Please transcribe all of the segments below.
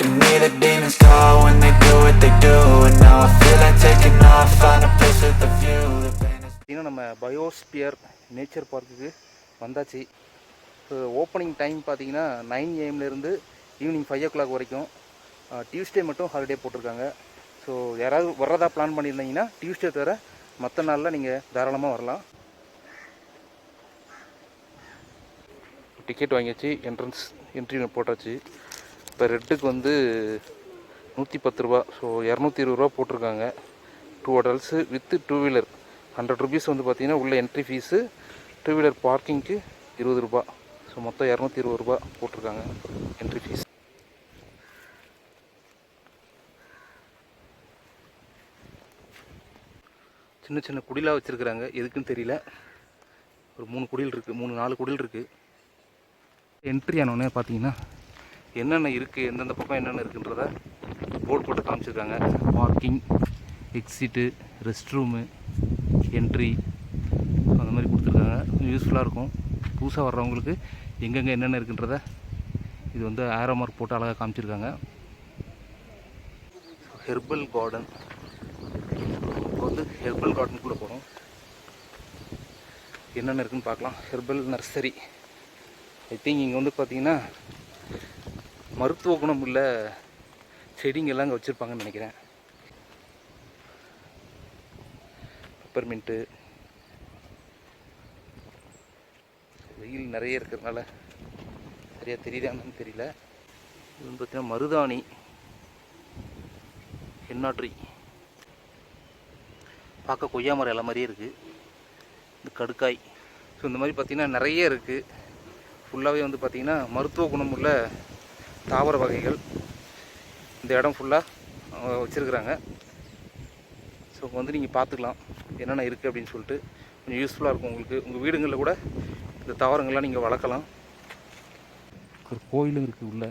can hear the demons call when they do what they do. And now I feel like taking off, find a place with a view The pain is பார்த்தீங்கன்னா நம்ம biosphere nature பார்க்குக்கு வந்தாச்சு. So opening time பார்த்தீங்கன்னா nine ஏஎம்லேருந்து evening five o'clock வரைக்கும் Tuesday மட்டும் holiday போட்டிருக்காங்க. So யாராவது வர்றதா பிளான் பண்ணியிருந்தீங்கன்னா டியூஸ்டே தவிர மற்ற நாளில் நீங்கள் தாராளமாக வரலாம். டிக்கெட் வாங்கியாச்சு என்ட்ரன்ஸ் என்ட்ரி போட்டாச்சு. இப்போ ரெட்டுக்கு வந்து நூற்றி பத்து ரூபா ஸோ இரநூத்தி இருபது ரூபா போட்டிருக்காங்க. Two adults with two wheeler hundred rupees வந்து பார்த்திங்கன்னா உள்ள என்ட்ரி ஃபீஸு டூ வீலர் பார்க்கிங்க்கு இருபது ரூபா. ஸோ மொத்தம் இரநூத்தி இருபது ரூபா போட்டிருக்காங்க என்ட்ரி ஃபீஸ் சின்ன சின்ன குடிலாக வச்சுருக்குறாங்க. எதுக்குன்னு தெரியல. ஒரு மூணு குடில் இருக்குது மூணு நாலு குடில் இருக்குது என்ட்ரி ஆனோடனே பார்த்தீங்கன்னா என்னென்ன இருக்குது எந்தெந்த பக்கம் என்னென்ன இருக்குன்றத போர்டு போட்டு காமிச்சிருக்காங்க. Parking exit rest room entry அந்த மாதிரி கொடுத்துருக்காங்க. யூஸ்ஃபுல்லாக இருக்கும். புதுசாக வர்றவங்களுக்கு எங்கெங்கே என்னென்ன இருக்குன்றத இது வந்து ஆரோ மார்க் போட்டு அழகாக காமிச்சிருக்காங்க. ஹெர்பல் கார்டன் இப்போ வந்து ஹெர்பல் கார்டனுக்குள்ளே போகிறோம் என்னென்ன இருக்குன்னு பார்க்கலாம். ஹெர்பல் நர்சரி ஐ திங்க் இங்கே வந்து பார்த்தீங்கன்னா மருத்துவ குணம் உள்ள செடிங்கெல்லாம் அங்கே வச்சுருப்பாங்கன்னு நினைக்கிறேன். பெப்பர்மின்ட்டு வெயில் நிறைய இருக்கிறதுனால சரியாக தெரியுதான்னு தெரியல. இது வந்து பார்த்திங்கன்னா மருதாணி எண்ணாற்றி பார்க்க கொய்யா மரம் எல்லாம் மாதிரியே இருக்குது இந்த கடுக்காய். ஸோ இந்த மாதிரி பார்த்திங்கன்னா நிறைய இருக்குது ஃபுல்லாகவே வந்து பார்த்திங்கன்னா மருத்துவ குணமுள்ள தாவர வகைகள் இந்த இடம் ஃபுல்லாக வச்சுருக்குறாங்க. ஸோ வந்து நீங்கள் பார்த்துக்கலாம் என்னென்ன இருக்குது அப்படின்னு சொல்லிட்டு கொஞ்சம் யூஸ்ஃபுல்லாக இருக்கும் உங்களுக்கு. உங்கள் வீடுங்களில் கூட இந்த தாவரங்கள்லாம் நீங்கள் வளர்க்கலாம். ஒரு கோயிலும் இருக்குது உள்ள.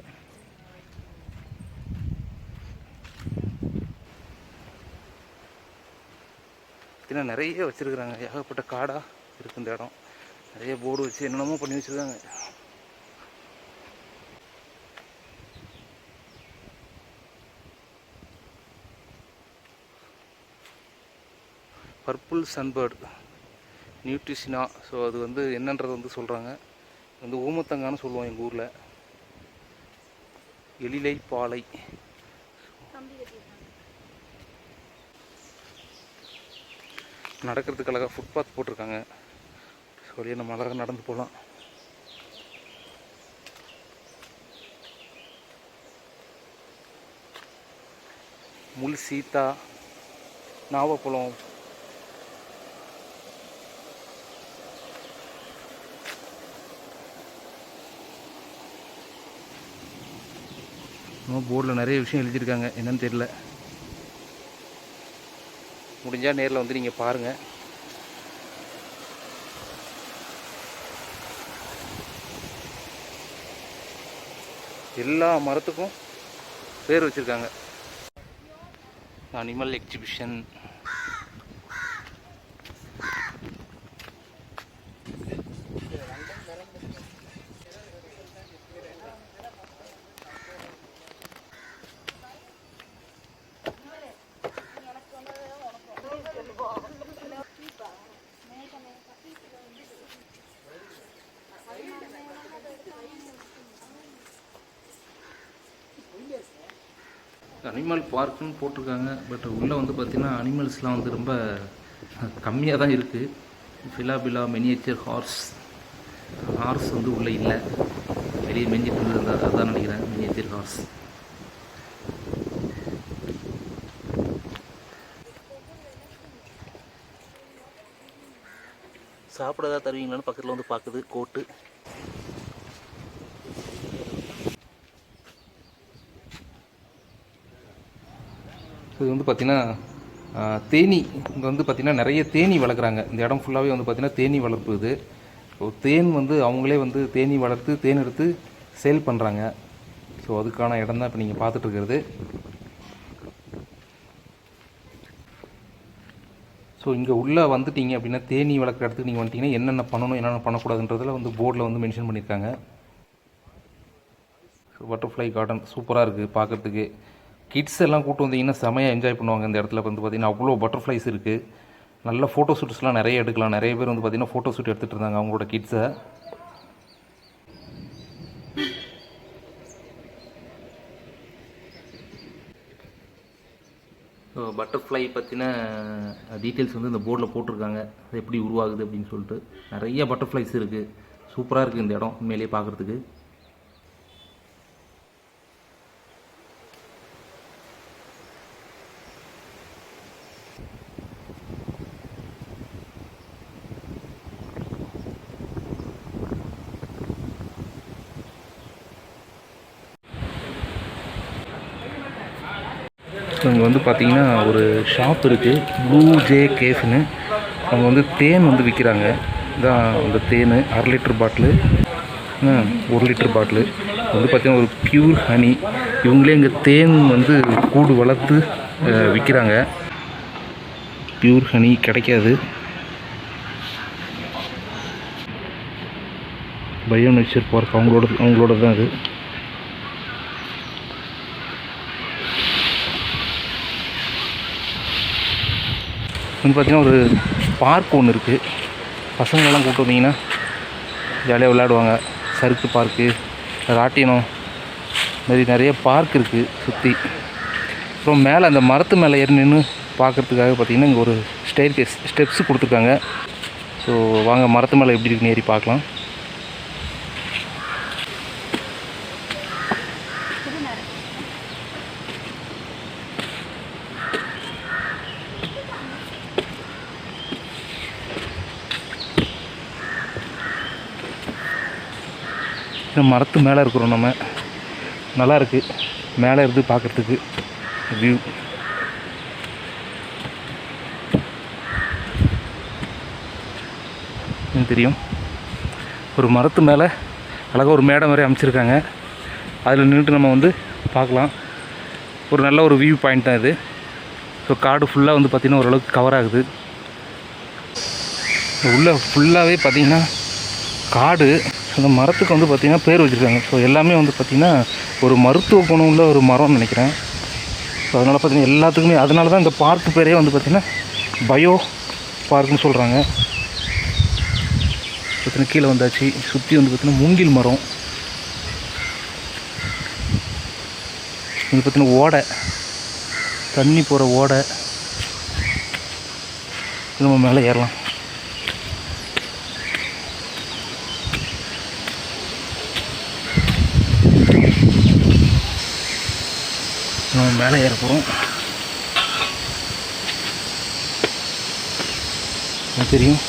ஏன்னா நிறைய வச்சுருக்குறாங்க. ஏகப்பட்ட காடாக இருக்குது இந்த இடம். நிறைய போர்டு வச்சு என்னென்னமோ பண்ணி வச்சுருக்காங்க. Purple sunbird நியூட்ரிஷனா. ஸோ அது வந்து என்னன்றது வந்து சொல்கிறாங்க வந்து ஊமத்தங்கான்னு சொல்லுவோம் எங்கள் ஊரில். எழிலை பாலை. நடக்கிறதுக்கு அழகாக ஃபுட்பாத் போட்டிருக்காங்க. ஸோ நம்ம அழகாக நடந்து போகலாம் முள் சீத்தா நாவப்பழம். இன்னும் போர்டில் நிறைய விஷயம் எழுதியிருக்காங்க. என்னன்னு தெரியல. முடிஞ்சால் நேரில் வந்து நீங்கள் பாருங்கள் எல்லா மரத்துக்கும் பேர் வச்சுருக்காங்க. அனிமல் எக்ஸிபிஷன் அனிமல் பார்க்குன்னு போட்டிருக்காங்க. பட் உள்ளே வந்து பார்த்திங்கன்னா அனிமல்ஸ்லாம் வந்து ரொம்ப கம்மியாக தான் இருக்குது ஃபிலாபிலா மினியேச்சர் ஹார்ஸ் ஹார்ஸ் வந்து உள்ளே இல்லை. வெளியே மெஞ்சிட்டு இருந்தது அதான் நினைக்கிறேன் மினியேச்சர் ஹார்ஸ் சாப்பிட ஏதாவது தருவீங்களான்னு பக்கத்தில் வந்து பார்க்குது கோட்டு. ஸோ இது வந்து பார்த்திங்கன்னா தேனி. இங்கே வந்து பார்த்திங்கன்னா நிறைய தேனி வளர்க்குறாங்க. இந்த இடம் ஃபுல்லாகவே வந்து பார்த்திங்கன்னா தேனி வளர்ப்பு இது. ஸோ தேன் வந்து அவங்களே வந்து தேனி வளர்த்து தேன் எடுத்து சேல் பண்ணுறாங்க ஸோ அதுக்கான இடம் தான் இப்போ நீங்கள் பார்த்துட்ருக்கிறது ஸோ இங்கே உள்ளே வந்துட்டீங்க அப்படின்னா தேனி வளர்க்குற இடத்துக்கு நீங்கள் வந்துட்டீங்கன்னா என்னென்ன பண்ணணும் என்னென்ன பண்ணக்கூடாதுன்றதில் வந்து போர்டில் வந்து மென்ஷன் பண்ணியிருக்காங்க. ஸோ பட்டர்ஃப்ளை கார்டன் சூப்பராக இருக்குது பார்க்குறதுக்கு. கிட்ஸ் எல்லாம் கூட்டு வந்தீங்கன்னா செமையாக என்ஜாய் பண்ணுவாங்க இந்த இடத்துல. வந்து பார்த்திங்கன்னா அவ்வளோ பட்டர்ஃப்ளைஸ் இருக்குது நல்ல ஃபோட்டோ ஷூட்ஸ்லாம் நிறைய எடுக்கலாம். நிறைய பேர் வந்து பார்த்திங்கன்னா ஃபோட்டோ ஷூட் எடுத்துகிட்டு இருந்தாங்க அவங்களோட கிட்ஸை பட்டர்ஃப்ளை பற்றின டீட்டெயில்ஸ் வந்து இந்த போர்டில் போட்டிருக்காங்க. அது எப்படி உருவாகுது அப்படின்னு சொல்லிட்டு நிறைய பட்டர்ஃப்ளைஸ் இருக்குது சூப்பராக இருக்குது இந்த இடம் உண்மையிலேயே பார்க்குறதுக்கு இங்கே வந்து பார்த்திங்கன்னா ஒரு ஷாப் இருக்குது ப்ளூ ஜே கேஃப்னு அவங்க வந்து தேன் வந்து விற்கிறாங்க இதான் அந்த தேன் அரை லிட்டர் பாட்டிலு. ஒரு லிட்டர் பாட்டிலு. வந்து பார்த்திங்கன்னா ஒரு பியூர் ஹனி இவங்களே இங்கே தேன் வந்து கூடு வளர்த்து விற்கிறாங்க பியூர் ஹனி கிடைக்காது. பயோ நேச்சர் பார்க் அவங்களோட அவங்களோட தான் அது. வந்து பார்த்தீங்கன்னா ஒரு பார்க் ஒன்று இருக்குது பசங்களெல்லாம் கூப்பிட்டு வந்தீங்கன்னா ஜாலியாக விளையாடுவாங்க. சறுக்கு பார்க்கு ராட்டினம் இந்த மாதிரி நிறைய பார்க் இருக்குது சுற்றி அப்புறம் மேலே அந்த மரத்து மேலே ஏறி நின்று பார்க்குறதுக்காக பார்த்தீங்கன்னா இங்கே ஒரு ஸ்டேர் கேஸ் ஸ்டெப்ஸ் கொடுத்துருக்காங்க. ஸோ வாங்க மரத்து மேலே எப்படி இருக்குன்னு ஏறி பார்க்கலாம். மரத்து மேலே இருக்கிறோம் நம்ம. நல்லாயிருக்கு. மேலே இருந்து பார்க்குறதுக்கு வியூ தெரியும். ஒரு மரத்து மேலே அழகாக ஒரு மேடை மாதிரி அமைச்சிருக்காங்க. அதில் நின்றுட்டு நம்ம வந்து பார்க்கலாம். ஒரு நல்ல ஒரு வியூ பாயிண்ட் தான் இது. ஸோ காடு ஃபுல்லாக வந்து பார்த்திங்கன்னா ஓரளவுக்கு கவர் ஆகுது. உள்ளே ஃபுல்லாகவே பார்த்திங்கன்னா காடு அந்த மரத்துக்கு வந்து பார்த்திங்கன்னா பேர் வச்சுருக்காங்க. ஸோ எல்லாமே வந்து பார்த்திங்கன்னா ஒரு மருத்துவ குணம் உள்ள ஒரு மரம்னு நினைக்கிறேன். ஸோ அதனால் பார்த்திங்கன்னா எல்லாத்துக்குமே அதனால தான் இந்த பார்க் பேரே வந்து பார்த்திங்கன்னா பயோ பார்க்குன்னு சொல்கிறாங்க பார்த்திங்கன்னா கீழே வந்தாச்சு. சுற்றி வந்து பார்த்திங்கன்னா மூங்கில் மரம். இது பார்த்திங்கன்னா ஓடை. தண்ணி போகிற ஓடை. நம்ம மேலே ஏறலாம். நம்ம மேலே ஏற போகிறோம் தெரியும்.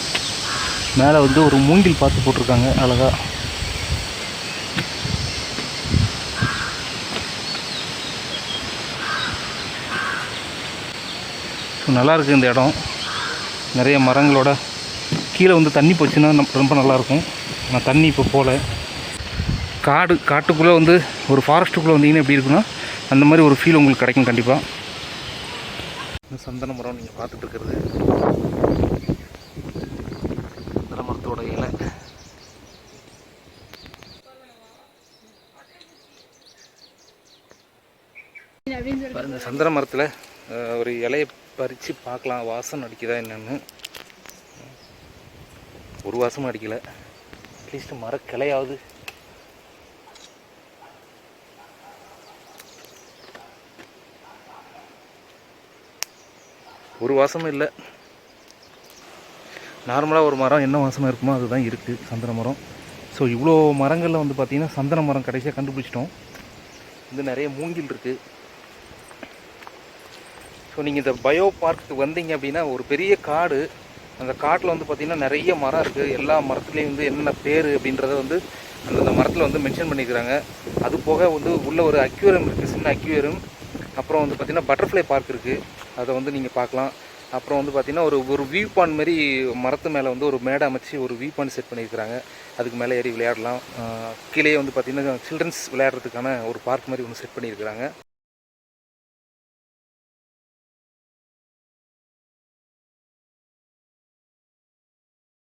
மேலே வந்து ஒரு மூங்கில் பார்த்து போட்டிருக்காங்க அழகாக நல்லாயிருக்கு இந்த இடம். நிறைய மரங்களோட கீழே வந்து தண்ணி போச்சுன்னா நம்ம- ரொம்ப நல்லாயிருக்கும் நான் தண்ணி இப்போ போகல காடு காட்டுக்குள்ளே வந்து ஒரு ஃபாரஸ்ட்டுக்குள்ளே வந்தீங்கன்னா எப்படி இருக்குன்னா அந்த மாதிரி ஒரு ஃபீல் உங்களுக்கு கிடைக்கும் கண்டிப்பாக இந்த சந்தன மரம் நீங்கள் பார்த்துட்டு இருக்கிறது. சந்தன மரத்தோட இலை. பாருங்க சந்தன மரத்தில் ஒரு இலையை பறித்து பார்க்கலாம். வாசம் அடிக்குதா என்னன்னு. ஒரு வாசமும் அடிக்கலை. அட்லீஸ்ட் மரக்கிளையாவது ஒரு வாசமும் இல்லை. நார்மலாக ஒரு மரம் என்ன வாசமாக இருக்குமோ அதுதான் இருக்குது சந்தன மரம். ஸோ இவ்வளோ மரங்களில் வந்து பார்த்திங்கன்னா சந்தன மரம் கடைசியாக கண்டுபிடிச்சிட்டோம். வந்து நிறைய மூங்கில் இருக்குது ஸோ நீங்கள் இந்த பயோ பார்க்கு வந்தீங்க அப்படின்னா ஒரு பெரிய காடு. அந்த காட்டில் வந்து பார்த்திங்கன்னா நிறைய மரம் இருக்குது எல்லா மரத்துலேயும் வந்து என்னென்ன பேர் அப்படின்றத வந்து அந்தந்த மரத்தில் வந்து மென்ஷன் பண்ணிக்கிறாங்க. அது போக வந்து உள்ள ஒரு அக்யூரம் இருக்குது சின்ன அக்யூரம் அப்புறம் வந்து பார்த்திங்கன்னா பட்டர்ஃப்ளை பார்க் இருக்குது அதை வந்து நீங்கள் பார்க்கலாம். அப்புறம் வந்து பார்த்திங்கன்னா ஒரு ஒரு வியூ பாயிண்ட் மாதிரி மரத்து மேலே வந்து ஒரு மேடை அமைச்சு ஒரு வியூ பாயிண்ட் செட் பண்ணியிருக்கிறாங்க. அதுக்கு மேலே ஏறி விளையாடலாம். கீழே வந்து பார்த்திங்கன்னா சில்ட்ரன்ஸ் விளையாடுறதுக்கான ஒரு பார்க் மாதிரி ஒன்று செட் பண்ணியிருக்கிறாங்க.